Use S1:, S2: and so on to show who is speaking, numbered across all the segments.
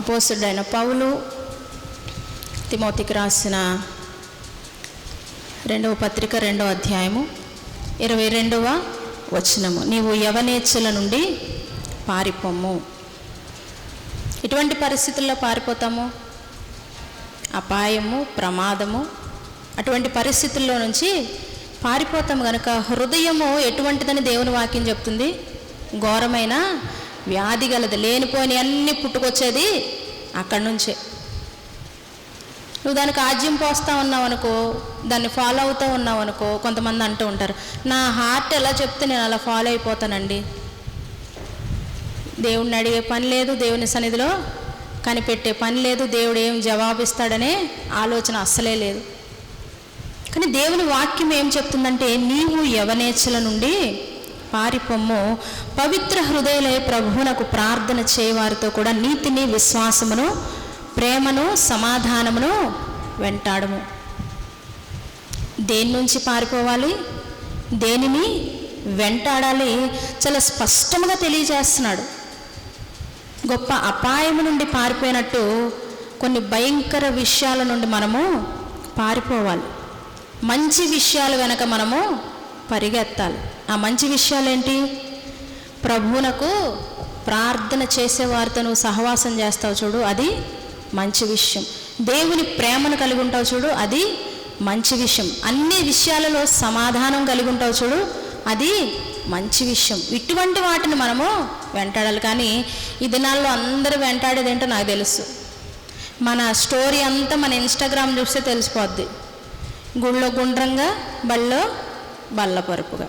S1: అపోసుడైన పౌలు తిమోతికి రాసిన రెండవ పత్రిక రెండవ అధ్యాయము ఇరవై రెండవ వచనము. నీవు యవనేచ్ఛల నుండి పారిపోము ఎటువంటి పరిస్థితుల్లో పారిపోతాము? అపాయము ప్రమాదము అటువంటి పరిస్థితుల్లో నుంచి పారిపోతాము కనుక హృదయము ఎటువంటిదని దేవుని వాక్యం చెప్తుంది? ఘోరమైన వ్యాధి గలది లేనిపోని అన్ని పుట్టుకొచ్చేది అక్కడి నుంచే. నువ్వు దానికి ఆజ్యం పోస్తూ ఉన్నావు అనుకో దాన్ని ఫాలో అవుతూ ఉన్నావు అనుకో కొంతమంది అంటూ ఉంటారు నా హార్ట్ ఎలా చెప్తే నేను అలా ఫాలో అయిపోతానండి? దేవుణ్ణి అడిగే పని లేదు దేవుని సన్నిధిలో కనిపెట్టే పని లేదు దేవుడు ఏం జవాబిస్తాడనే ఆలోచన అస్సలే లేదు. కానీ దేవుని వాక్యం ఏం చెప్తుందంటే నీవు యవనేచ్ఛల నుండి పారిపొమ్ము. పవిత్ర హృదయలై ప్రభువునకు ప్రార్థన చేయవారితో కూడా నీతిని విశ్వాసమును ప్రేమను సమాధానమును వెంటాడము. దేని నుంచి పారిపోవాలి? దేనిని వెంటాడాలి? చాలా స్పష్టంగా తెలియజేస్తున్నాడు. గొప్ప అపాయము నుండి పారిపోయినట్టు కొన్ని భయంకర విషయాల నుండి మనము పారిపోవాలి. మంచి విషయాల వెనక మనము పరిగెత్తాలి. ఆ మంచి విషయాలు ఏంటి ప్రభువునకు ప్రార్థన చేసేవారితో నువ్వు సహవాసం చేస్తావు చూడు అది మంచి విషయం. దేవుని ప్రేమను కలిగి ఉంటావు చూడు అది మంచి విషయం. అన్ని విషయాలలో సమాధానం కలిగి ఉంటావు చూడు అది మంచి విషయం. ఇటువంటి వాటిని మనము వెంటాడాలి. కానీ ఈ దినాల్లో అందరూ వెంటాడేది ఏంటో నాకు తెలుసు. మన స్టోరీ అంతా మన ఇన్స్టాగ్రామ్ చూస్తే తెలిసిపోద్ది. గుళ్ళో గుండ్రంగా బళ్ళో బల్లపరుపుగా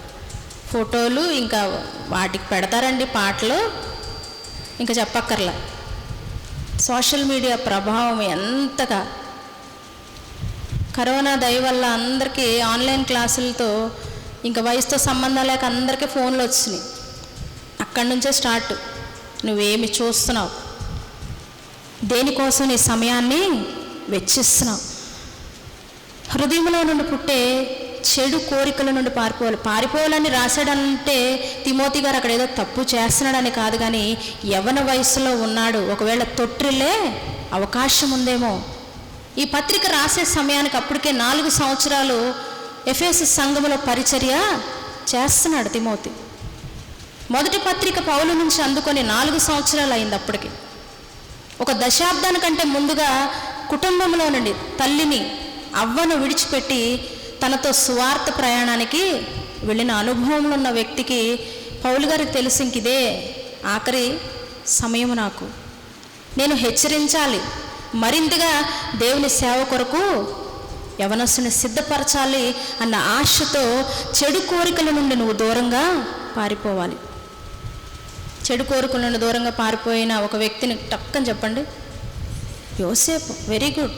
S1: ఫోటోలు ఇంకా వాటికి పెడతారండి పాటలు. ఇంకా చెప్పక్కర్లా. సోషల్ మీడియా ప్రభావం ఎంతగా. కరోనా దయ వల్ల అందరికీ ఆన్లైన్ క్లాసులతో ఇంకా వయసుతో సంబంధం లేక అందరికీ ఫోన్లు వచ్చినాయి. అక్కడి నుంచే స్టార్ట్. నువ్వేమి చూస్తున్నావు? దేనికోసం నీ సమయాన్ని వెచ్చిస్తున్నావు? హృదయంలో నుండి పుట్టే చెడు కోరికల నుండి పారిపోవాలి. పారిపోవాలని రాశాడంటే తిమోతి గారు అక్కడ ఏదో తప్పు చేస్తున్నాడని కాదు కానీ యవన వయసులో ఉన్నాడు. ఒకవేళ తొట్టిల్లే అవకాశం ఉందేమో. ఈ పత్రిక రాసే సమయానికి అప్పటికే నాలుగు సంవత్సరాలు ఎఫ్ఎస్ సంఘములో పరిచర్య చేస్తున్నాడు తిమోతి. మొదటి పత్రిక పౌలు నుంచి అందుకొని నాలుగు సంవత్సరాలు అయింది అప్పటికి. ఒక దశాబ్దానికంటే ముందుగా కుటుంబంలో నుండి తల్లిని అవ్వను విడిచిపెట్టి తనతో సువార్త ప్రయాణానికి వెళ్ళిన అనుభవంలో ఉన్న వ్యక్తికి పౌలు గారికి తెలిసి ఇంక ఇదే. ఆఖరి సమయం నాకు. నేను హెచ్చరించాలి. మరింతగా దేవుని సేవ కొరకు యవనస్సుని సిద్ధపరచాలి అన్న ఆశతో చెడు కోరికల నుండి నువ్వు దూరంగా పారిపోవాలి. చెడు కోరికల నుండి దూరంగా పారిపోయిన ఒక వ్యక్తిని టక్కని చెప్పండి. యోసేపు వెరీ గుడ్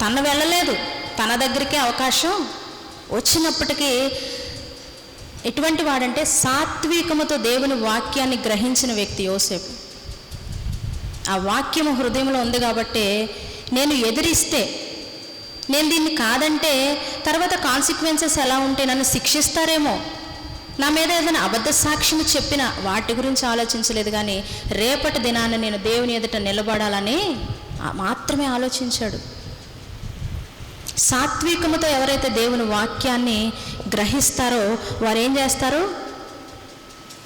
S1: తను వెళ్ళలేదు. తన దగ్గరికే అవకాశం వచ్చినప్పటికీ ఎటువంటి వాడంటే సాత్వికముతో దేవుని వాక్యాన్ని గ్రహించిన వ్యక్తి యోసేపు. ఆ వాక్యము హృదయంలో ఉంది కాబట్టి నేను ఎదిరిస్తే నేను దీన్ని కాదంటే తర్వాత కాన్సిక్వెన్సెస్ ఎలా ఉంటే నన్ను శిక్షిస్తారేమో? నా మీద ఏదైనా అబద్ధ సాక్ష్యం చెప్పిన వాటి గురించి ఆలోచించలేదు కానీ రేపటి దినాన్ని నేను దేవుని ఎదుట నిలబడాలని మాత్రమే ఆలోచించాడు. సాత్వికముతో ఎవరైతే దేవుని వాక్యాన్ని గ్రహిస్తారో వారు ఏం చేస్తారు?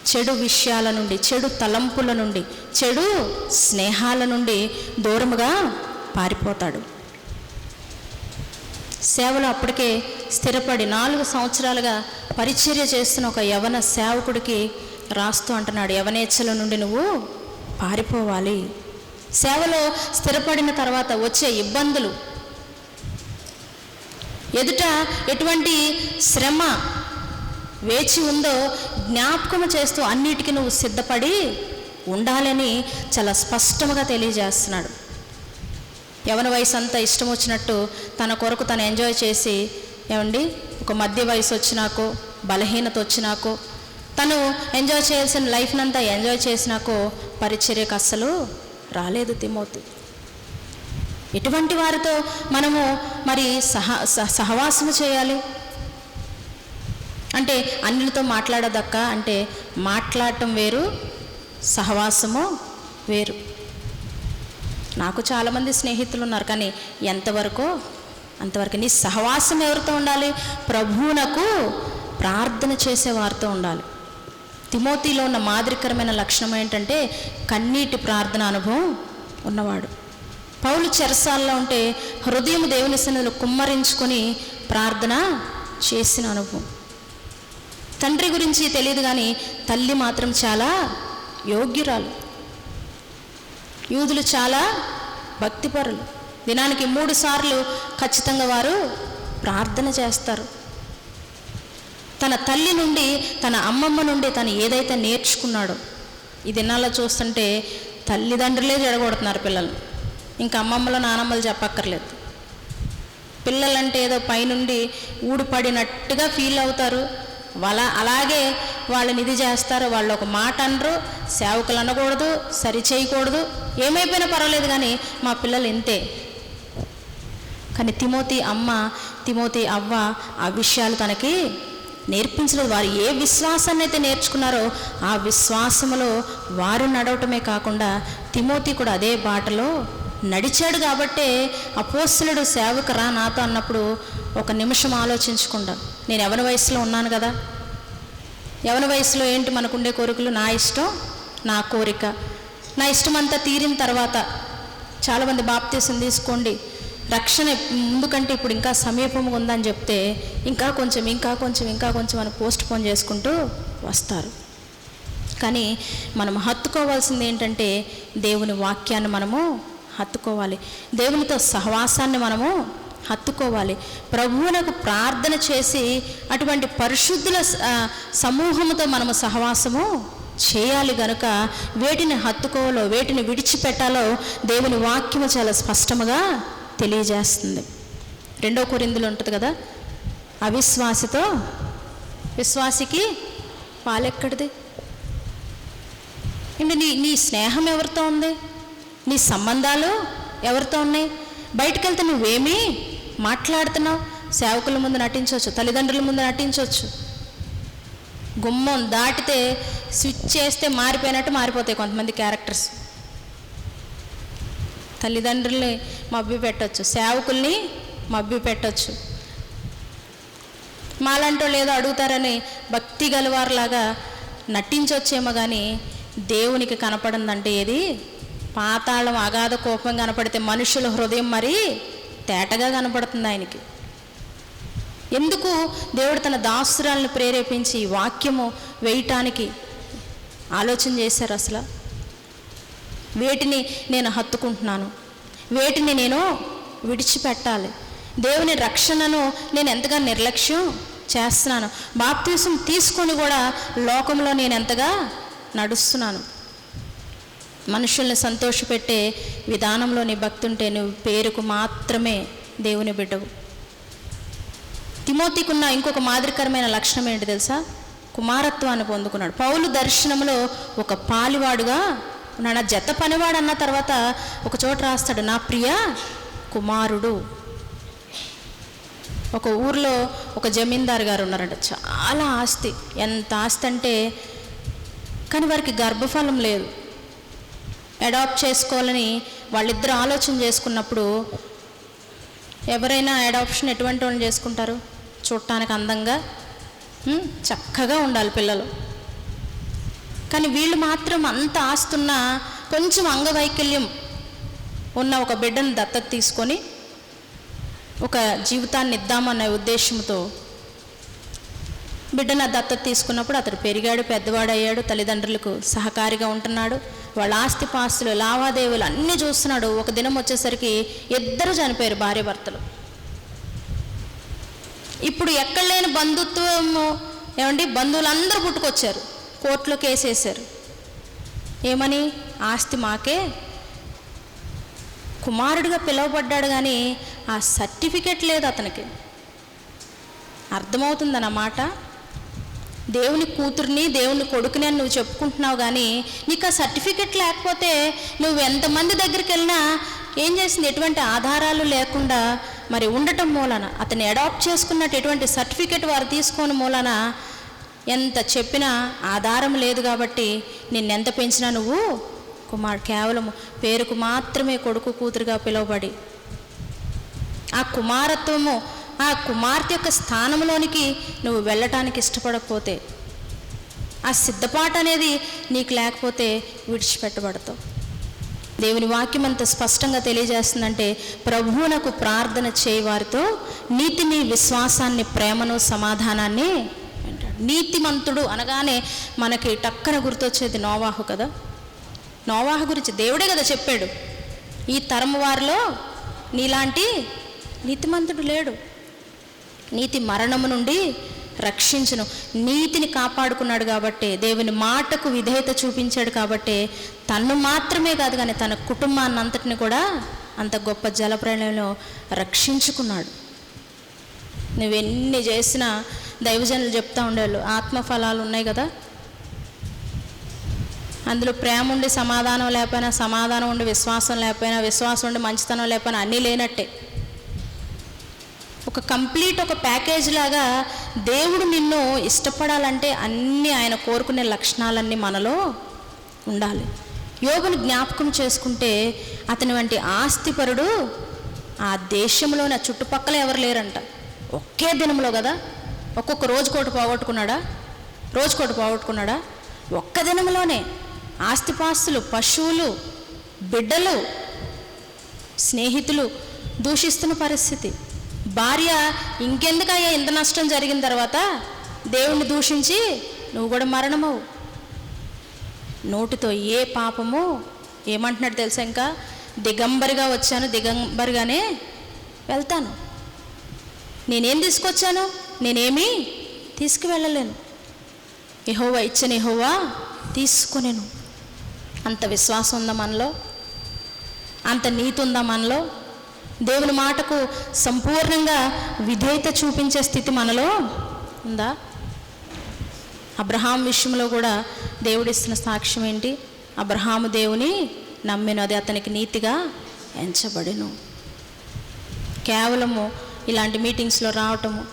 S1: చెడు విషయాల నుండి చెడు తలంపుల నుండి చెడు స్నేహాల నుండి దూరముగా పారిపోతాడు. సేవలో అప్పటికే స్థిరపడి నాలుగు సంవత్సరాలుగా పరిచర్య చేస్తున్న ఒక యవన సేవకుడికి రాస్తూ అంటున్నాడు యవనేచ్ఛల నుండి నువ్వు పారిపోవాలి. సేవలో స్థిరపడిన తర్వాత వచ్చే ఇబ్బందులు ఎదుట ఎటువంటి శ్రమ వేచి ఉందో జ్ఞాపకం చేస్తూ అన్నిటికీ నువ్వు సిద్ధపడి ఉండాలని చాలా స్పష్టంగా తెలియజేస్తున్నాడు. యవన వయసు అంతా ఇష్టం వచ్చినట్టు తన కొరకు తను ఎంజాయ్ చేసి ఏమండి ఒక మధ్య వయసు వచ్చినాకో బలహీనత వచ్చినాకో తను ఎంజాయ్ చేయాల్సిన లైఫ్నంతా ఎంజాయ్ చేసినాకో పరిచర్యకు అస్సలు రాలేదు తిమోతి. ఎటువంటి వారితో మనము మరి సహ సహ- సహవాసము చేయాలి? అంటే అన్నిలతో మాట్లాడదక్క అంటే మాట్లాడటం వేరు సహవాసము వేరు. నాకు చాలామంది స్నేహితులు ఉన్నారు కానీ ఎంతవరకు అంతవరకు నీ సహవాసం ఎవరితో ఉండాలి? ప్రభువునకు ప్రార్థన చేసే వారితో ఉండాలి. తిమోతిలో ఉన్న మాదిరికరమైన లక్షణం ఏంటంటే కన్నీటి ప్రార్థన అనుభవం ఉన్నవాడు. పౌలు చెరసాల్లో ఉంటే హృదయం దేవుని సన్నిధిలో కుమ్మరించుకొని ప్రార్థన చేసిన అనుభవం తండ్రి గురించి తెలియదు కానీ తల్లి మాత్రం చాలా యోగ్యురాలు. యూదులు చాలా భక్తిపరులు. దినానికి మూడు సార్లు ఖచ్చితంగా వారు ప్రార్థన చేస్తారు. తన తల్లి నుండి తన అమ్మమ్మ నుండి తను ఏదైతే నేర్చుకున్నాడో ఈ దినాల్లో చూస్తుంటే తల్లిదండ్రులే జడగొడుతున్నారు పిల్లలు. ఇంకా అమ్మమ్మలు నానమ్మలు చెప్పక్కర్లేదు. పిల్లలంటే ఏదో పైనుండి ఊడిపడినట్టుగా ఫీల్ అవుతారు. వాళ్ళ అలాగే వాళ్ళని ఇది చేస్తారు వాళ్ళు ఒక మాట అనరు సేవకులు అనకూడదు సరి చేయకూడదు. ఏమైపోయినా పర్వాలేదు కానీ మా పిల్లలు ఇంతే. కానీ తిమోతి అమ్మ తిమోతి అవ్వ ఆ విషయాలు తనకి నేర్పించలేదు. వారు ఏ విశ్వాసాన్ని అయితే నేర్చుకున్నారో ఆ విశ్వాసములో వారు నడవటమే కాకుండా తిమోతి కూడా అదే బాటలో నడిచాడు కాబట్టే అపోస్తులుడు సేవకు రా నాతో అన్నప్పుడు ఒక నిమిషం ఆలోచించకుండా నేను ఎవరి వయసులో ఉన్నాను కదా? ఎవరి వయసులో ఏంటి మనకుండే కోరికలు? నా ఇష్టం నా కోరిక. నా ఇష్టం అంతా తీరిన తర్వాత చాలామంది బాప్తీసం తీసుకోండి. రక్షణ ముందుకంటే ఇప్పుడు ఇంకా సమీపంగా ఉందని చెప్తే ఇంకా కొంచెం ఇంకా కొంచెం ఇంకా కొంచెం అని పోస్ట్ పోన్ చేసుకుంటూ వస్తారు. కానీ మనం హత్తుకోవాల్సింది ఏంటంటే దేవుని వాక్యాన్ని మనము హత్తుకోవాలి. దేవునితో సహవాసాన్ని మనము హత్తుకోవాలి. ప్రభువునకు ప్రార్థన చేసి అటువంటి పరిశుద్ధుల సమూహంతో సమూహముతో మనము సహవాసము చేయాలి గనుక వేటిని హత్తుకోవాలో వేటిని విడిచిపెట్టాలో దేవుని వాక్యము చాలా స్పష్టముగా తెలియజేస్తుంది. రెండో కొరిందులు ఉంటుంది కదా అవిశ్వాసితో విశ్వాసికి పాలెక్కడిది? అంటే నీ నీ స్నేహం ఎవరితో ఉంది? నీ సంబంధాలు ఎవరితో ఉన్నాయి? బయటకు వెళ్తే నువ్వేమీ మాట్లాడుతున్నావు? సేవకుల ముందు నటించవచ్చు తల్లిదండ్రుల ముందు నటించవచ్చు. గుమ్మం దాటితే స్విచ్ చేస్తే మారిపోయినట్టు మారిపోతాయి కొంతమంది క్యారెక్టర్స్. తల్లిదండ్రుల్ని మబ్బి పెట్టవచ్చు సేవకుల్ని మబ్బి పెట్టవచ్చు మాలంటో లేదో ఏదో అడుగుతారని భక్తి గలవారులాగా నటించవచ్చేమో కానీ దేవునికి కనపడిందంటే ఏది? పాతాళం అగాధ కోపం కనపడితే మనుషుల హృదయం మరి తేటగా కనపడుతుంది ఆయనకి. ఎందుకు దేవుడు తన దాసురాలను ప్రేరేపించి ఈ వాక్యము వేయటానికి ఆలోచన చేశారు అసలు? వేటిని నేను హత్తుకుంటున్నాను. వేటిని నేను విడిచిపెట్టాలి. దేవుని రక్షణను నేను ఎంతగా నిర్లక్ష్యం చేస్తున్నాను. బాప్తీసం తీసుకొని కూడా లోకంలో నేను ఎంతగా నడుస్తున్నాను. మనుషుల్ని సంతోషపెట్టే విధానంలో నీ భక్తుంటే నువ్వు పేరుకు మాత్రమే దేవుని బిడ్డవు. తిమోతికున్న ఇంకొక మాదిరికరమైన లక్షణం ఏంటి తెలుసా? కుమారత్వాన్ని పొందుకున్నాడు. పౌలు దర్శనంలో ఒక పాలివాడుగా ఉన్నాడు. జత పనివాడు అన్న తర్వాత ఒక చోట రాస్తాడు నా ప్రియ కుమారుడు. ఒక ఊర్లో ఒక జమీందారు గారు ఉన్నారంట. చాలా ఆస్తి. ఎంత ఆస్తి అంటే కానీ వారికి గర్భఫలం లేదు. అడాప్ట్ చేసుకోవాలని వాళ్ళిద్దరు ఆలోచన చేసుకున్నప్పుడు ఎవరైనా అడాప్షన్ ఎటువంటి వాళ్ళు చేసుకుంటారు? చూడటానికి అందంగా చక్కగా ఉండాలి పిల్లలు. కానీ వీళ్ళు మాత్రం అంత ఆస్తున్న కొంచెం అంగవైకల్యం ఉన్న ఒక బిడ్డను దత్తత తీసుకొని ఒక జీవితాన్ని ఇద్దామనే ఉద్దేశంతో బిడ్డను దత్తత తీసుకున్నప్పుడు అతడు పెరిగాడు పెద్దవాడయ్యాడు తల్లిదండ్రులకు సహకారిగా ఉంటున్నాడు. వాళ్ళ ఆస్తి పాస్తులు లావాదేవీలు అన్నీ చూస్తున్నాడు. ఒక దినం వచ్చేసరికి ఇద్దరు చనిపోయారు భార్య భర్తలు. ఇప్పుడు ఎక్కడ లేని బంధుత్వము ఏమండి? బంధువులందరూ పుట్టుకొచ్చారు. కోర్టులో కేసేశారు ఏమని? ఆస్తి మాకే. కుమారుడిగా పిలువబడ్డాడు కానీ ఆ సర్టిఫికెట్ లేదు అతనికి. అర్థమవుతుందన్నమాట దేవుని కూతుర్ని దేవుని కొడుకుని అని నువ్వు చెప్పుకుంటున్నావు కానీ నీకు ఆ సర్టిఫికెట్ లేకపోతే నువ్వు ఎంతమంది దగ్గరికి వెళ్ళినా ఏం చేసింది? ఎటువంటి ఆధారాలు లేకుండా మరి ఉండటం మూలన అతన్ని అడాప్ట్ చేసుకున్నట్టు ఎటువంటి సర్టిఫికెట్ వారు తీసుకోని మూలన ఎంత చెప్పినా ఆధారం లేదు కాబట్టి నిన్నెంత పెంచినా నువ్వు కుమార్ కేవలం పేరుకు మాత్రమే కొడుకు కూతురుగా పిలువబడి ఆ కుమారత్వము ఆ కుమార్తె యొక్క స్థానంలోనికి నువ్వు వెళ్ళటానికి ఇష్టపడకపోతే ఆ సిద్ధపాటు అనేది నీకు లేకపోతే విడిచిపెట్టబడతావు. దేవుని వాక్యం అంత స్పష్టంగా తెలియజేస్తుందంటే ప్రభువునకు ప్రార్థన చేయవారితో నీతిని విశ్వాసాన్ని ప్రేమను సమాధానాన్ని నీతిమంతుడు అనగానే మనకి టక్కన గుర్తొచ్చేది నోవాహు కదా. నోవాహు గురించి దేవుడే కదా చెప్పాడు. ఈ తరం వారిలో నీలాంటి నీతిమంతుడు లేడు. నీతి మరణము నుండి రక్షించును. నీతిని కాపాడుకున్నాడు కాబట్టి దేవుని మాటకు విధేయత చూపించాడు కాబట్టి తన్ను మాత్రమే కాదు కానీ తన కుటుంబాన్ని అంతటిని కూడా అంత గొప్ప జలప్రలయంలో రక్షించుకున్నాడు. నువ్వెన్ని చేసినా దైవజనులు చెప్తా ఉండేవాళ్ళు ఆత్మఫలాలు ఉన్నాయి కదా? అందులో ప్రేమ ఉండి సమాధానం లేకపోయినా సమాధానం ఉండి విశ్వాసం లేకపోయినా విశ్వాసం ఉండి మంచితనం లేకపోయినా అన్నీ లేనట్టే. ఒక కంప్లీట్ ఒక ప్యాకేజ్ లాగా దేవుడు నిన్ను ఇష్టపడాలంటే అన్నీ ఆయన కోరుకునే లక్షణాలన్నీ మనలో ఉండాలి. యోగుని జ్ఞాపకం చేసుకుంటే అతని వంటి ఆస్తిపరుడు ఆ దేశంలోని ఆ చుట్టుపక్కల ఎవరు లేరంట. ఒకే దినంలో కదా? ఒక్కొక్క రోజు కోటి పోగొట్టుకున్నాడా? రోజు కోటి పోగొట్టుకున్నాడా? ఒక్క దినంలోనే ఆస్తిపాస్తులు పశువులు బిడ్డలు స్నేహితులు దూషిస్తున్న పరిస్థితి. భార్య ఇంకెందుకయ్యా ఇంత నష్టం జరిగిన తర్వాత? దేవుణ్ణి దూషించి నువ్వు కూడా మరణమవు. నోటితో ఏ పాపము ఏమంటున్నాడు తెలుసా ఇంకా? దిగంబరిగా వచ్చాను దిగంబరిగానే వెళ్తాను. నేనేం తీసుకొచ్చాను? నేనేమీ తీసుకువెళ్ళలేను. ఎహోవా ఇచ్చిన ఎహోవా తీసుకునేను. అంత విశ్వాసం ఉందా మనలో? అంత నీతి ఉందా మనలో? దేవుని మాటకు సంపూర్ణంగా విధేయత చూపించే స్థితి మనలో ఉందా? అబ్రహాం విషయంలో కూడా దేవుడిస్తున్న సాక్ష్యం ఏంటి? అబ్రహాము దేవుని నమ్మెను అది అతనికి నీతిగా ఎంచబడెను. కేవలము ఇలాంటి మీటింగ్స్లో రావటము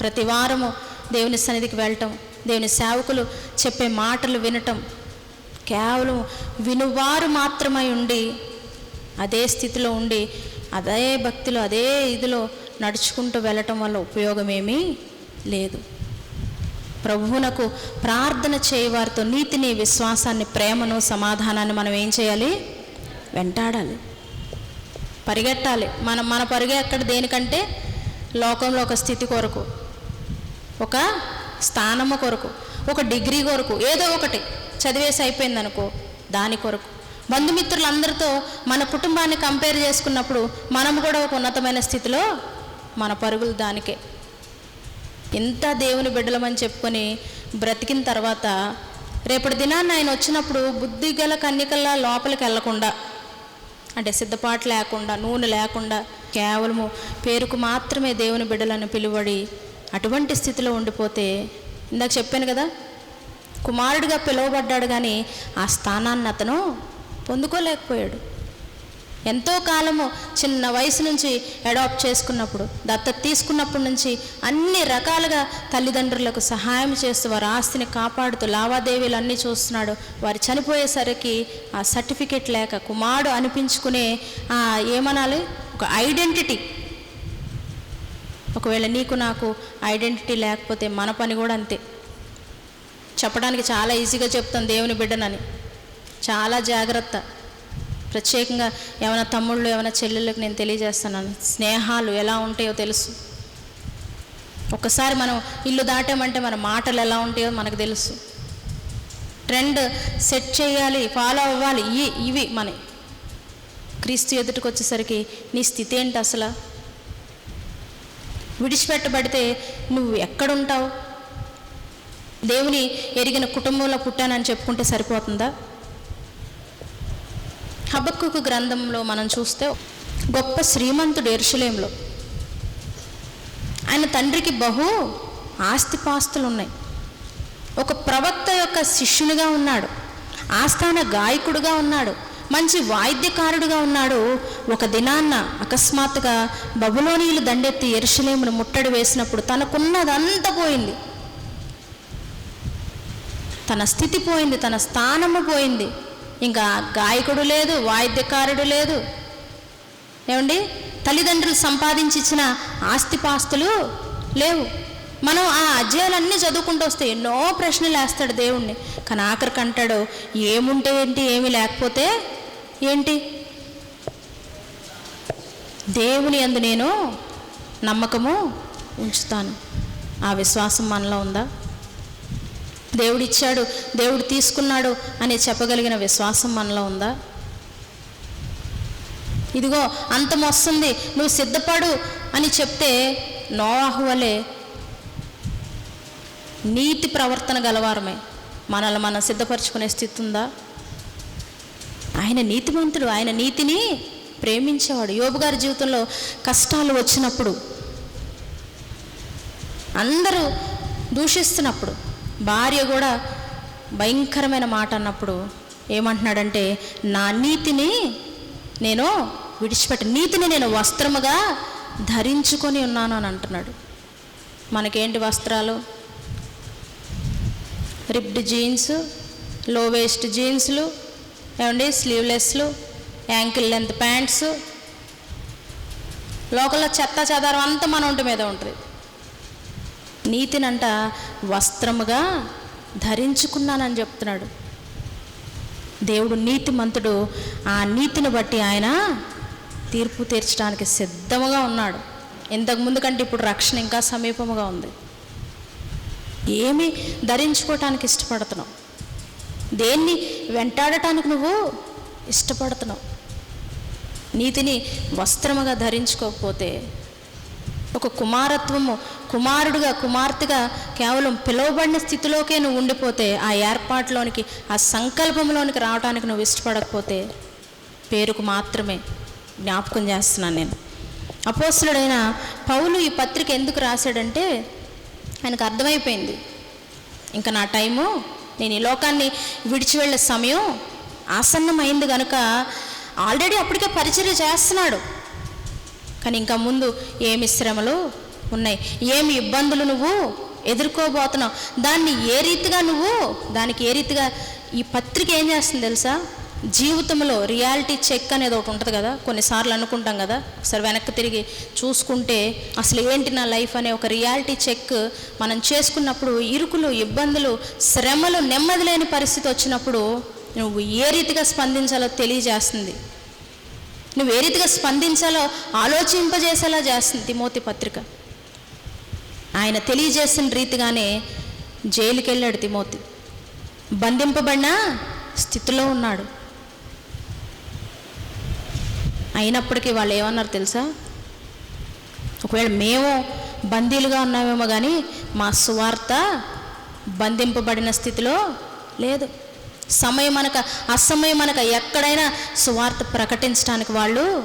S1: ప్రతి వారము దేవుని సన్నిధికి వెళ్ళటం దేవుని సేవకులు చెప్పే మాటలు వినటం కేవలం వినువారు మాత్రమై ఉండి అదే స్థితిలో ఉండి అదే భక్తిలో అదే ఇదిలో నడుచుకుంటూ వెళ్ళటం వల్ల ఉపయోగమేమీ లేదు. ప్రభువునకు ప్రార్థన చేయవారితో నీతిని విశ్వాసాన్ని ప్రేమను సమాధానాన్ని మనం ఏం చేయాలి? వెంటాడాలి. పరిగెట్టాలి. మనం మన పరుగే ఎక్కడ దేనికంటే? లోకంలో ఒక స్థితి కొరకు ఒక స్థానము కొరకు ఒక డిగ్రీ కొరకు ఏదో ఒకటి చదివేసి అయిపోయింది అనుకో దాని కొరకు. బంధుమిత్రులందరితో మన కుటుంబాన్ని కంపేర్ చేసుకున్నప్పుడు మనం కూడా ఒక ఉన్నతమైన స్థితిలో మన పరుగులు దానికే. ఎంత దేవుని బిడ్డలమని చెప్పుకొని బ్రతికిన తర్వాత రేపటి దినాన్ని ఆయన వచ్చినప్పుడు బుద్ధి గల కన్యకల్లా లోపలికి వెళ్ళకుండా అంటే సిద్ధపాటు లేకుండా నూనె లేకుండా కేవలము పేరుకు మాత్రమే దేవుని బిడ్డలను పిలువడి అటువంటి స్థితిలో ఉండిపోతే ఇందాక చెప్పాను కదా కుమారుడిగా పిలువబడ్డాడు కానీ ఆ స్థానాన్ని అతను పొందుకోలేకపోయాడు. ఎంతో కాలము చిన్న వయసు నుంచి అడాప్ట్ చేసుకున్నప్పుడు దత్తత తీసుకున్నప్పటి నుంచి అన్ని రకాలుగా తల్లిదండ్రులకు సహాయం చేస్తూ వారి ఆస్తిని కాపాడుతూ లావాదేవీలు అన్నీ చూస్తున్నాడు. వారు చనిపోయేసరికి ఆ సర్టిఫికెట్ లేక కుమారుడు అనిపించుకునే ఏమనాలి? ఒక ఐడెంటిటీ. ఒకవేళ నీకు నాకు ఐడెంటిటీ లేకపోతే మన పని కూడా అంతే. చెప్పడానికి చాలా ఈజీగా చెప్తాం దేవుని బిడ్డనని. చాలా జాగ్రత్త. ప్రత్యేకంగా ఏమైనా తమ్ముళ్ళు ఏమైనా చెల్లెళ్ళకి నేను తెలియజేస్తున్నాను. స్నేహాలు ఎలా ఉంటాయో తెలుసు. ఒకసారి మనం ఇల్లు దాటామంటే మన మాటలు ఎలా ఉంటాయో మనకు తెలుసు. ట్రెండ్ సెట్ చేయాలి ఫాలో అవ్వాలి ఈ ఇవి మన క్రీస్తు ఎదుటికి వచ్చేసరికి నీ స్థితి ఏంటి అసలు? విడిచిపెట్టబడితే నువ్వు ఎక్కడుంటావు? దేవుని ఎరిగిన కుటుంబంలో పుట్టానని చెప్పుకుంటే సరిపోతుందా? హబక్కుకు గ్రంథంలో మనం చూస్తే గొప్ప శ్రీమంతుడు ఎరుషులేంలో. ఆయన తండ్రికి బహు ఆస్తిపాస్తులు ఉన్నాయి ఒక ప్రవక్త యొక్క శిష్యునిగా ఉన్నాడు. ఆస్థాన గాయకుడుగా ఉన్నాడు. మంచి వాయిద్యకారుడుగా ఉన్నాడు. ఒక దినాన్న అకస్మాత్తుగా బబులోనీయులు దండెత్తి ఎరుషలేమును ముట్టడి వేసినప్పుడు తనకున్నదంతా పోయింది. తన స్థితి పోయింది తన స్థానము పోయింది. ఇంకా గాయకుడు లేదు వాయిద్యకారుడు లేదు. ఏమండి? తల్లిదండ్రులు సంపాదించి ఇచ్చిన ఆస్తిపాస్తులు లేవు. మనం ఆ అధ్యాయాలన్నీ చదువుకుంటూ వస్తే ఎన్నో ప్రశ్నలు వేస్తాడు దేవుణ్ణి. కానీ ఆఖరికి అంటాడు ఏముంటే ఏంటి? ఏమీ లేకపోతే ఏంటి? దేవుని అందు నేను నమ్మకము ఉంచుతాను. ఆ విశ్వాసం మనలో ఉందా? దేవుడు ఇచ్చాడు దేవుడు తీసుకున్నాడు అని చెప్పగలిగిన విశ్వాసం మనలో ఉందా? ఇదిగో అంతం వస్తుంది నువ్వు సిద్ధపడు అని చెప్తే నోవాహు వలె నీతి ప్రవర్తన గలవారమే. మనల్ని మనం సిద్ధపరచుకునే స్థితి ఉందా? ఆయన నీతిమంతుడు ఆయన నీతిని ప్రేమించేవాడు. యోబు గారి జీవితంలో కష్టాలు వచ్చినప్పుడు అందరూ దూషిస్తున్నప్పుడు భార్య కూడా భయంకరమైన మాట అన్నప్పుడు ఏమంటున్నాడంటే నా నీతిని నేను విడిచిపెట్టి నీతిని నేను వస్త్రముగా ధరించుకొని ఉన్నాను అని అంటున్నాడు. మనకేంటి వస్త్రాలు? రిప్డ్ జీన్స్లో వేస్ట్ జీన్స్లు ఏమండి? స్లీవ్లెస్లు యాంకిల్ లెంత్ ప్యాంట్స్. లోకల్లో చెత్త చెదారం అంతా మన ఒంటి మీద ఉంటుంది. నీతినంట వస్త్రముగా ధరించుకున్నానని చెప్తున్నాడు. దేవుడు నీతిమంతుడు. ఆ నీతిని బట్టి ఆయన తీర్పు తీర్చడానికి సిద్ధముగా ఉన్నాడు. ఇంతకు ముందు కంటే ఇప్పుడు రక్షణ ఇంకా సమీపముగా ఉంది. ఏమి ధరించుకోవటానికి ఇష్టపడుతున్నావు? దేన్ని వెంటాడటానికి నువ్వు ఇష్టపడుతున్నావు? నీతిని వస్త్రముగా ధరించుకోకపోతే ఒక కుమారత్వము కుమారుడుగా కుమార్తెగా కేవలం పిలువబడిన స్థితిలోకే నువ్వు ఉండిపోతే ఆ ఏర్పాటులోనికి ఆ సంకల్పంలోనికి రావడానికి నువ్వు ఇష్టపడకపోతే పేరుకు మాత్రమే జ్ఞాపకం చేస్తున్నాను నేను. అపోస్తుడైన పౌలు ఈ పత్రిక ఎందుకు రాశాడంటే ఆయనకు అర్థమైపోయింది. ఇంకా నా టైము నేను ఈ లోకాన్ని విడిచి వెళ్ళే సమయం ఆసన్నమైంది కనుక ఆల్రెడీ అప్పటికే పరిచర్య చేస్తున్నాడు. కానీ ఇంకా ముందు ఏమి శ్రమలు ఉన్నాయి? ఏమి ఇబ్బందులు నువ్వు ఎదుర్కోబోతున్నావు? దాన్ని ఏ రీతిగా నువ్వు దానికి ఏ రీతిగా ఈ పత్రిక ఏం చేస్తుంది తెలుసా? జీవితంలో రియాలిటీ చెక్ అనేది ఒకటి ఉంటుంది కదా? కొన్నిసార్లు అనుకుంటాం కదా? ఒకసారి వెనక్కి తిరిగి చూసుకుంటే అసలు ఏంటి నా లైఫ్ అనే ఒక రియాలిటీ చెక్ మనం చేసుకున్నప్పుడు ఇరుకులు ఇబ్బందులు శ్రమలు నెమ్మది లేని పరిస్థితి వచ్చినప్పుడు నువ్వు ఏ రీతిగా స్పందించాలో తెలియజేస్తుంది. నువ్వు ఏ రీతిగా స్పందించాలో ఆలోచింపజేసేలా చేస్తుంది తిమోతి పత్రిక. ఆయన తెలియజేసిన రీతిగానే జైలుకి వెళ్ళాడు తిమోతి. బంధింపబడిన స్థితిలో ఉన్నాడు. అయినప్పటికీ వాళ్ళు ఏమన్నారు తెలుసా? ఒకవేళ మేము బందీలుగా ఉన్నామేమో కానీ మా సువార్త బంధింపబడిన స్థితిలో లేదు. సమయం అనక అసమయం అనక ఎక్కడైనా సువార్త ప్రకటించడానికి వాళ్ళు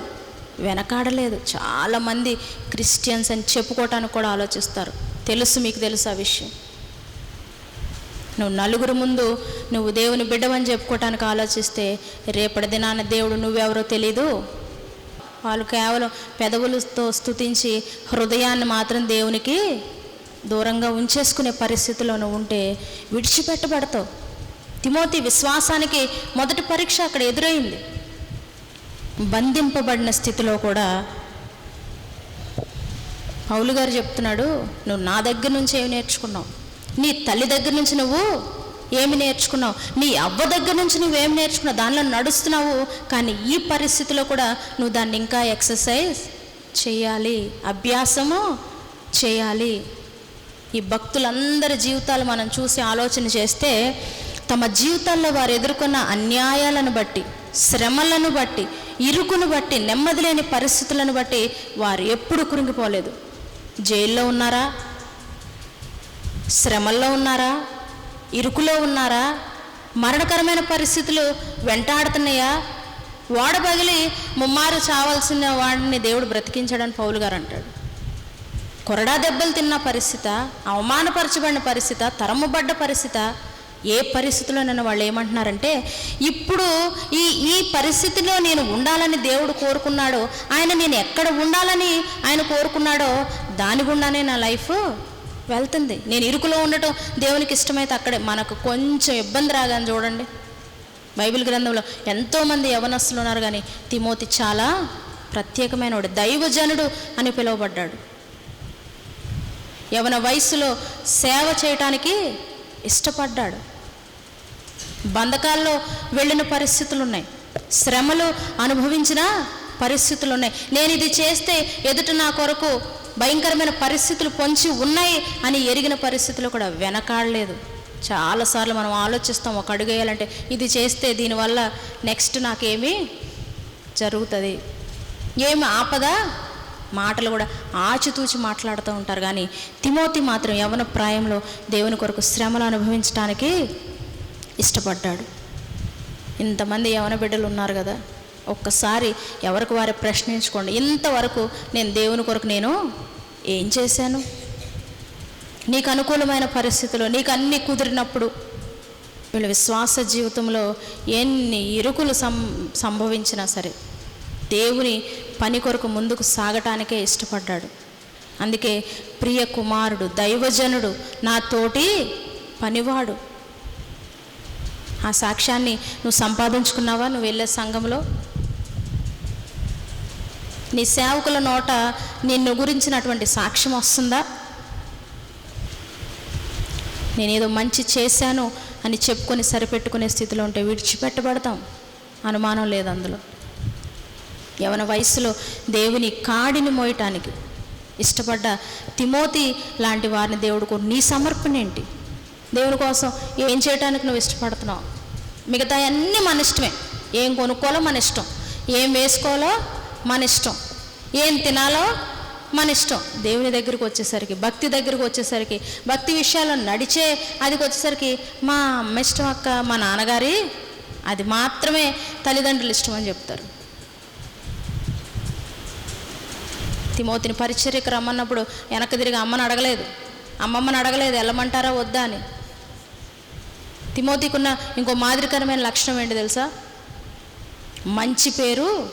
S1: వెనకాడలేదు. చాలామంది క్రిస్టియన్స్ అని చెప్పుకోవటానికి కూడా ఆలోచిస్తారు. తెలుసు మీకు తెలుసు ఆ విషయం. నువ్వు నలుగురు ముందు నువ్వు దేవుని బిడ్డవని చెప్పుకోవటానికి ఆలోచిస్తే రేపటి దినాన దేవుడు నువ్వెవరో తెలీదు. వాళ్ళు కేవలం పెదవులతో స్తుతించి హృదయాన్ని మాత్రం దేవునికి దూరంగా ఉంచేసుకునే పరిస్థితిలో నువ్వు ఉంటే విడిచిపెట్టబడతావు. తిమోతి విశ్వాసానికి మొదటి పరీక్ష అక్కడ ఎదురైంది. బంధింపబడిన స్థితిలో కూడా పౌలు గారు చెప్తున్నాడు నువ్వు నా దగ్గర నుంచి ఏమి నేర్చుకున్నావు? నీ తల్లి దగ్గర నుంచి నువ్వు ఏమి నేర్చుకున్నావు? నీ అవ్వ దగ్గర నుంచి నువ్వేమి నేర్చుకున్నావు? దానిలో నడుస్తున్నావు కానీ ఈ పరిస్థితిలో కూడా నువ్వు దాన్ని ఇంకా ఎక్సర్సైజ్ చేయాలి అభ్యాసము చేయాలి. ఈ భక్తులందరి జీవితాలు మనం చూసి ఆలోచన చేస్తే తమ జీవితాల్లో వారు ఎదుర్కొన్న అన్యాయాలను బట్టి శ్రమలను బట్టి ఇరుకును బట్టి నెమ్మది లేని పరిస్థితులను బట్టి వారు ఎప్పుడు కురింగిపోలేదు జైల్లో ఉన్నారా? శ్రమల్లో ఉన్నారా? ఇరుకులో ఉన్నారా? మరణకరమైన పరిస్థితులు వెంటాడుతున్నాయా? ఓడ పగిలి ముమ్మారు చావాల్సిన వాడిని దేవుడు బ్రతికించాడని పౌలు గారు అంటాడు. కొరడా దెబ్బలు తిన్న పరిస్థిత అవమానపరచబడిన పరిస్థిత తరముబడ్డ పరిస్థితి ఏ పరిస్థితిలోనైనా వాళ్ళు ఏమంటున్నారంటే ఇప్పుడు ఈ ఈ పరిస్థితిలో నేను ఉండాలని దేవుడు కోరుకున్నాడో ఆయన నేను ఎక్కడ ఉండాలని ఆయన కోరుకున్నాడో దాని గుండానే నా లైఫ్ వెళ్తుంది. నేను ఇరుకులో ఉండటం దేవునికి ఇష్టమైతే అక్కడే. మనకు కొంచెం ఇబ్బంది రాగానే చూడండి. బైబిల్ గ్రంథంలో ఎంతోమంది యవనస్తులు ఉన్నారు కానీ తిమోతి చాలా ప్రత్యేకమైన వాడు దైవజనుడు అని పిలువబడ్డాడు. యవన వయసులో సేవ చేయటానికి ఇష్టపడ్డాడు. బంధకాల్లో వెళ్ళిన పరిస్థితులు ఉన్నాయి శ్రమలు అనుభవించిన పరిస్థితులు ఉన్నాయి నేను ఇది చేస్తే ఎదుట నా కొరకు భయంకరమైన పరిస్థితులు పొంచి ఉన్నాయి అని ఎరిగిన పరిస్థితులు కూడా వెనకాడలేదు. చాలాసార్లు మనం ఆలోచిస్తాం ఒక అడుగు వేయాలంటే ఇది చేస్తే దీనివల్ల నెక్స్ట్ నాకేమి జరుగుతుంది. ఏమి ఆపద? మాటలు కూడా ఆచితూచి మాట్లాడుతూ ఉంటారు. కానీ తిమోతి మాత్రం యవన ప్రాయంలో దేవుని కొరకు శ్రమలు అనుభవించడానికి ఇష్టపడ్డాడు. ఇంతమంది యవన బిడ్డలు ఉన్నారు కదా ఒక్కసారి ఎవరికి వారే ప్రశ్నించుకోండి. ఇంతవరకు నేను దేవుని కొరకు నేను ఏం చేశాను? నీకు అనుకూలమైన పరిస్థితులు నీకు అన్ని కుదిరినప్పుడు వీళ్ళ విశ్వాస జీవితంలో ఎన్ని ఇరుకులు సం సంభవించినా సరే దేవుని పని కొరకు ముందుకు సాగటానికే ఇష్టపడ్డాడు. అందుకే ప్రియ కుమారుడు దైవజనుడు నా తోటి పనివాడు. ఆ సాక్ష్యాన్ని నువ్వు సంపాదించుకున్నావా? నువ్వు వెళ్ళే సంఘంలో? నీ సేవకుల నోట నిన్ను గురించినటువంటి సాక్ష్యం వస్తుందా? నేనేదో మంచి చేశాను అని చెప్పుకొని సరిపెట్టుకునే స్థితిలో ఉంటే విడిచిపెట్టబడతాం. అనుమానం లేదు అందులో. యవన వయసులో దేవుని కాడిని మోయటానికి ఇష్టపడ్డ తిమోతి లాంటి వారిని దేవుడుకు నీ సమర్పణ ఏంటి దేవుని కోసం ఏం చేయటానికి నువ్వు ఇష్టపడుతున్నావు? మిగతా అన్నీ మన ఇష్టమే. ఏం కొనుక్కోవాలో మన ఇష్టం. ఏం వేసుకోవాలో మన ఇష్టం. ఏం తినాలో మన ఇష్టం. దేవుని దగ్గరికి వచ్చేసరికి భక్తి దగ్గరికి వచ్చేసరికి భక్తి విషయాల్లో నడిచే అదికి వచ్చేసరికి మా అమ్మ ఇష్టం అక్క మా నాన్నగారి అది మాత్రమే తల్లిదండ్రులు ఇష్టం అని చెప్తారు. తిమోతిని పరిచర్యకు రమ్మన్నప్పుడు వెనక్కి తిరిగి అమ్మని అడగలేదు. అమ్మమ్మని అడగలేదు వెళ్ళమంటారా వద్దా అని. తిమోతికున్న ఇంకో మాదిరికరమైన లక్షణం ఏంటి తెలుసా? మంచి పేరు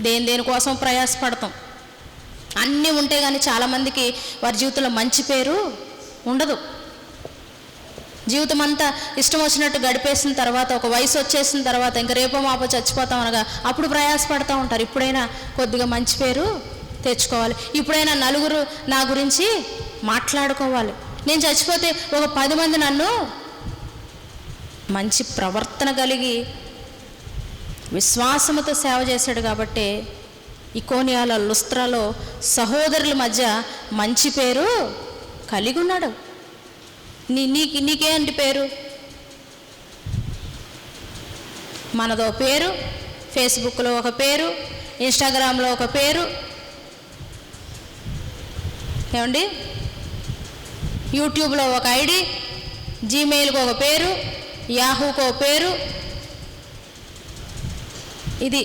S1: దేని దేనికోసం ప్రయాసపడతాం. అన్నీ ఉంటే కానీ చాలామందికి వారి జీవితంలో మంచి పేరు ఉండదు. జీవితం అంతా ఇష్టం వచ్చినట్టు గడిపేసిన తర్వాత ఒక వయసు వచ్చేసిన తర్వాత ఇంకా రేపో మాపో చచ్చిపోతాం అనగా అప్పుడు ప్రయాసపడతా ఉంటారు. ఇప్పుడైనా కొద్దిగా మంచి పేరు తెచ్చుకోవాలి. ఇప్పుడైనా నలుగురు నా గురించి మాట్లాడుకోవాలి. నేను చచ్చిపోతే ఒక పది మంది నన్ను మంచి ప్రవర్తన కలిగి విశ్వాసముతో సేవ చేశాడు కాబట్టి ఇకోనియాల లుస్త్రాలో సహోదరుల మధ్య మంచి పేరు కలిగి ఉన్నాడు. నీ నీకు నీకేంటి పేరు? మనదో పేరు ఫేస్బుక్లో ఒక పేరు ఇన్స్టాగ్రామ్లో ఒక పేరు. ఏమండి? యూట్యూబ్లో ఒక ఐడి జీమెయిల్కి ఒక పేరు యాహూకో పేరు. ఇది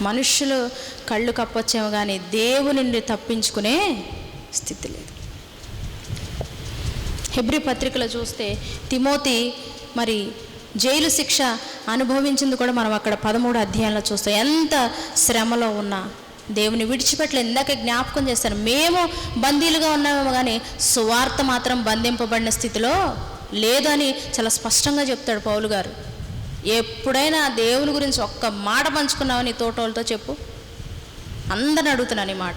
S1: మనుషులు కళ్ళు కప్పొచ్చేమో కానీ దేవుని నుండి తప్పించుకునే స్థితి లేదు. హెబ్రి పత్రికలో చూస్తే తిమోతి మరి జైలు శిక్ష అనుభవించింది కూడా మనం అక్కడ పదమూడు అధ్యాయంలో చూస్తాం ఎంత శ్రమలో ఉన్నా దేవుని విడిచిపెట్టలేదు ఇందాక జ్ఞాపకం చేస్తాను మేము బందీలుగా ఉన్నామేమో కానీ సువార్త మాత్రం బంధింపబడిన స్థితిలో లేదని చాలా స్పష్టంగా చెప్తాడు పౌలు గారు. ఎప్పుడైనా దేవుని గురించి ఒక్క మాట పంచుకున్నావు నీ తోటోళ్ళతో చెప్పు? అందరిని అడుగుతున్నాను ఈ మాట.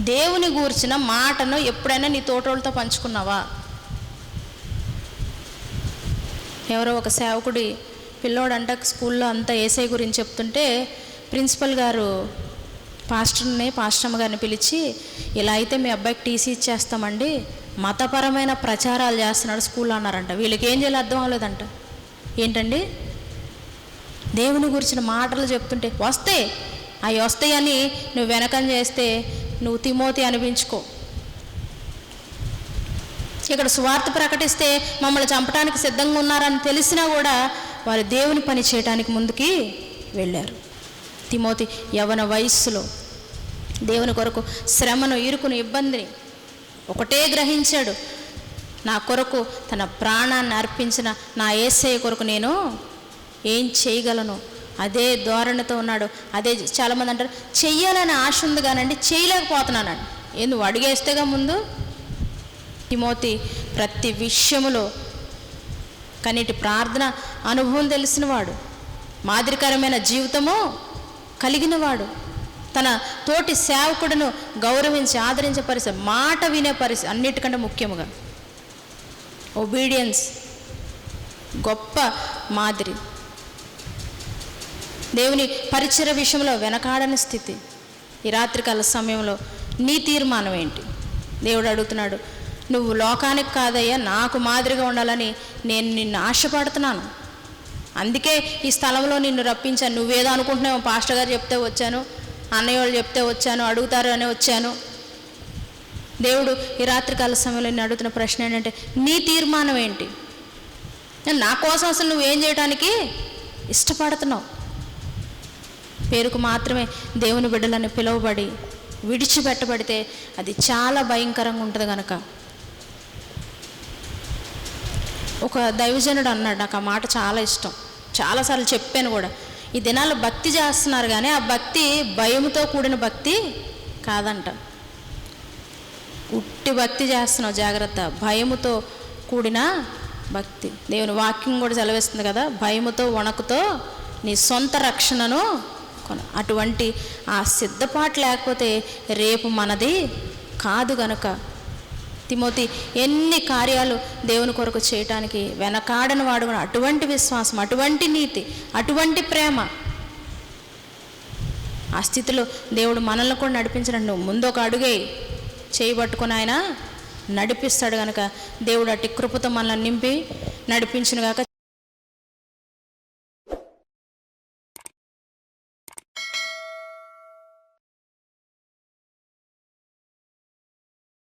S1: దేవుని గూర్చిన మాటను ఎప్పుడైనా నీ తోటోళ్ళతో పంచుకున్నావా? ఎవరో ఒక సేవకుడి పిల్లోడంట స్కూల్లో అంతా ఏసై గురించి చెప్తుంటే ప్రిన్సిపల్ గారు పాస్టర్ని పాస్టమ్ గారిని పిలిచి ఇలా అయితే మీ అబ్బాయికి టీసీ ఇచ్చేస్తామండి. మతపరమైన ప్రచారాలు చేస్తున్నాడు స్కూల్లో అన్నారంట. వీళ్ళకి ఏం చేయాలి అర్థం అవ్వలేదంట. ఏంటండి? దేవుని గురించిన మాటలు చెప్తుంటే వస్తే అవి వస్తాయని నువ్వు వెనకం చేస్తే నువ్వు తిమోతి అనిపించుకో. ఇక్కడ సువార్త ప్రకటిస్తే మమ్మల్ని చంపడానికి సిద్ధంగా ఉన్నారని తెలిసినా కూడా వారు దేవుని పని చేయడానికి ముందుకి వెళ్ళారు. తిమోతి యవన వయస్సులో. దేవుని కొరకు శ్రమను ఇరుకును ఇబ్బందిని ఒకటే గ్రహించాడు. నా కొరకు తన ప్రాణాన్ని అర్పించిన నా ఏసయ్య కొరకు నేను ఏం చేయగలను? అదే ధోరణితో ఉన్నాడు. అదే చాలామంది అంటారు చెయ్యాలని ఆశ ఉంది కానండి చేయలేకపోతున్నానండి ఏ అడిగేస్తేగా ముందు? తిమోతి ప్రతి విషయములో కనీటి ప్రార్థన అనుభవం తెలిసినవాడు మాదిరికరమైన జీవితము కలిగినవాడు. తన తోటి సేవకుడును గౌరవించి ఆదరించే పరిస్థితి మాట వినే పరిస్థితి అన్నిటికంటే ముఖ్యముగా ఒబీడియన్స్ గొప్ప మాదిరి. దేవుని పరిచయ విషయంలో వెనకాడని స్థితి. ఈ రాత్రికాల సమయంలో నీ తీర్మానం ఏంటి? దేవుడు అడుగుతున్నాడు నువ్వు లోకానికి కాదయ్యా నాకు మాదిరిగా ఉండాలని నేను నిన్ను ఆశపడుతున్నాను. అందుకే ఈ స్థలంలో నిన్ను రప్పించాను. నువ్వేదో అనుకుంటున్నావు పాస్టర్ గారు చెప్తే వచ్చాను అన్నయ్య వాళ్ళు చెప్తే వచ్చాను అడుగుతారు అని వచ్చాను. దేవుడు ఈ రాత్రికాల సమయంలో నేను అడుగుతున్న ప్రశ్న ఏంటంటే నీ తీర్మానం ఏంటి? నా కోసం అసలు నువ్వేం చేయడానికి ఇష్టపడుతున్నావు? పేరుకు మాత్రమే దేవుని బిడ్డలని పిలువబడి విడిచిపెట్టబడితే అది చాలా భయంకరంగా ఉంటుంది కనుక ఒక దైవజనుడు అన్నాడు నాకు ఆ మాట చాలా ఇష్టం. చాలాసార్లు చెప్పాను కూడా. ఈ దినాల్లో భక్తి చేస్తున్నారు కానీ ఆ భక్తి భయంతో కూడిన భక్తి కాదంట. ఉట్టి భక్తి చేస్తున్నావు జాగ్రత్త. భయముతో కూడిన భక్తి. దేవుని వాక్యం కూడా సెలవిస్తుంది కదా భయముతో వణకుతో నీ సొంత రక్షణను కొన. అటువంటి ఆ సిద్ధపాటు లేకపోతే రేపు మనది కాదు గనుక. తిమోతి ఎన్ని కార్యాలు దేవుని కొరకు చేయటానికి వెనకాడని వాడు అటువంటి విశ్వాసం అటువంటి నీతి అటువంటి ప్రేమ. ఆ స్థితిలో దేవుడు మనల్ని కూడా నడిపించడం ముందు ఒక అడుగే చేయబట్టుకుని ఆయన నడిపిస్తాడు కనుక దేవుడు అట్టి కృపతో మనల్ని నింపి నడిపించిన గాక